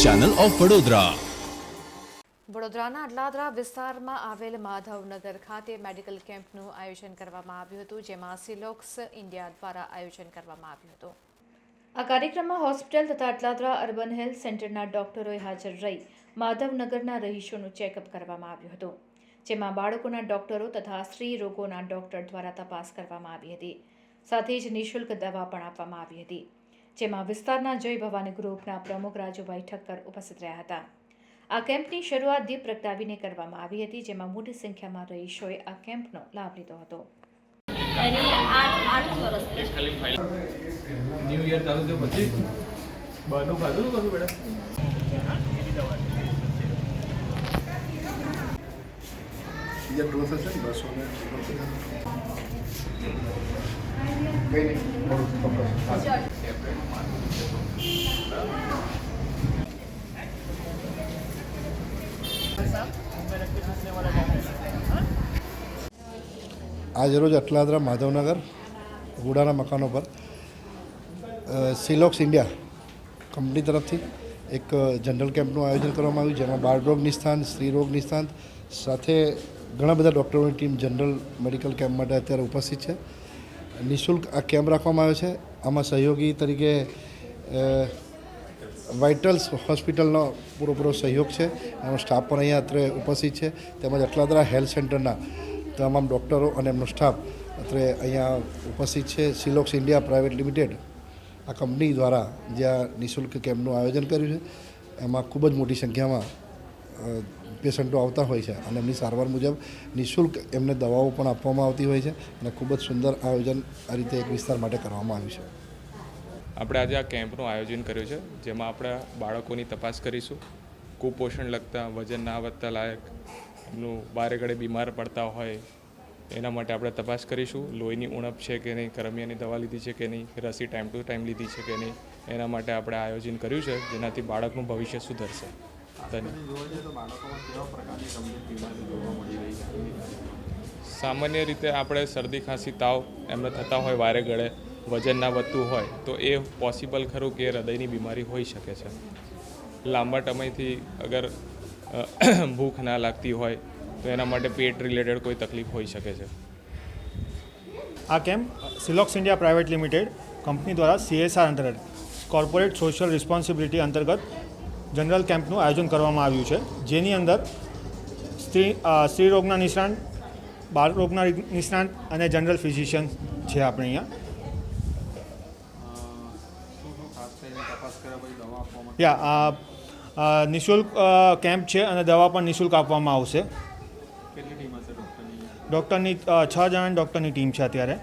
Channel of Vadodara. વડોદરાના અડલાદરા વિસ્તારમાં આવેલ માધવનગર ખાતે મેડિકલ કેમ્પનું આયોજન કરવામાં આવ્યું હતું જેમાં સિલોક્સ ઇન્ડિયા દ્વારા આયોજન કરવામાં આવ્યું હતું. આ કાર્યક્રમમાં હોસ્પિટલ તથા અટલાદરા અર્બન હેલ્થ સેન્ટરના ડોક્ટરોએ હાજર રહી માધવનગરના રહીશોનું ચેકઅપ કરવામાં આવ્યું હતું જેમાં બાળકોના ડોક્ટરો તથા સ્ત્રી રોગોના ડોક્ટર દ્વારા તપાસ કરવામાં આવી હતી. સાથે જ નિઃશુલ્ક દવા પણ આપવામાં આવી હતી. જેમાં વિસ્તારના જય ભવાની ગ્રુપના પ્રમુખ રાજુભાઈ ઠક્કર ઉપસ્થિત રહ્યા હતા. આ કેમ્પની શરૂઆત દીપ પ્રગટાવીને કરવામાં આવી હતી જેમાં મોટી સંખ્યામાં રહીશોએ આ કેમ્પનો લાભ લીધો હતો. ન્યૂ યર ચાલુ થયો પછી? બહારનું ખાધું કશું બેટા બીજા ડોઝ હશે ને બસો ને કંઈ નહીં થોડું ચોક્કસ આજ રોજ અટલાદરા માધવનગર હુડાના મકાનો પર. સિલોક્સ ઇન્ડિયા કંપની તરફથી એક જનરલ કેમ્પનું આયોજન કરવામાં આવ્યું, જેમાં બાળરોગ નિષ્ણાંત સ્ત્રીરોગ નિષ્ણાંત સાથે ઘણા બધા ડૉક્ટરોની ટીમ જનરલ મેડિકલ કેમ્પ માટે અત્યારે ઉપસ્થિત છે. નિઃશુલ્ક આ કેમ્પ રાખવામાં આવ્યો છે. આમાં સહયોગી તરીકે વાઇટલ્સ હોસ્પિટલનો પૂરેપૂરો સહયોગ છે. એનો સ્ટાફ પણ અહીંયા અત્રે ઉપસ્થિત છે. તેમજ અટલાદરા હેલ્થ સેન્ટરના તમામ ડૉક્ટરો અને એમનો સ્ટાફ અત્રે અહીંયા ઉપસ્થિત છે. સિલોક્સ ઇન્ડિયા પ્રાઇવેટ લિમિટેડ આ કંપની દ્વારા જ્યાં નિઃશુલ્ક કેમ્પનું આયોજન કર્યું છે. એમાં ખૂબ જ મોટી સંખ્યામાં પેશન્ટો આવતા હોય છે અને એમની સારવાર મુજબ નિઃશુલ્ક એમને દવાઓ પણ આપવામાં આવતી હોય છે અને ખૂબ જ સુંદર આયોજન આ રીતે એક વિસ્તાર માટે કરવામાં આવ્યું છે. આપણે આજે આ કેમ્પનું આયોજન કર્યું છે, જેમાં આપણે બાળકોની તપાસ કરીશું. કુપોષણ લગતા, વજન ના વધતા લાયક, એમનું બારે ઘડે બીમાર પડતા હોય, એના માટે આપણે તપાસ કરીશું. લોહીની ઉણપ છે કે નહીં, કરમિયાની દવા લીધી છે કે નહીં, રસી ટાઈમ ટુ ટાઈમ લીધી છે કે નહીં, એના માટે આપણે આયોજન કર્યું છે, જેનાથી બાળકનું ભવિષ્ય સુધરશે. સામાન્ય રીતે આપણે શરદી, ખાંસી, તાવ એમને થતા હોય વારે ગળે વજન ના વધતું હોય, તો એ પોસિબલ ખરું કે હૃદયની બીમારી હોઈ શકે છે. લાંબા સમયથી અગર ભૂખ ના લાગતી હોય, તો એના માટે પેટ રિલેટેડ કોઈ તકલીફ હોઈ શકે છે. આ camp Silox India private limited company દ્વારા સીએસઆર અંતર્ગત કોર્પોરેટ સોશિયલ રિસ્પોન્સિબિલિટી અંતર્ગત જનરલ કેમ્પનું આયોજન કરવામાં આવ્યું છે. જેની અંદર સ્ત્રી સ્ત્રી રોગના નિષ્ણાંત બાળ રોગના નિષ્ણાંત અને જનરલ ફિઝિશિયન છે આપણે અહીંયા. યા આ નિઃશુલ્ક કેમ્પ છે અને દવા પણ નિઃશુલ્ક આપવામાં આવશે. ડૉક્ટરની? છ જણાની ડૉક્ટરની ટીમ છે અત્યારે.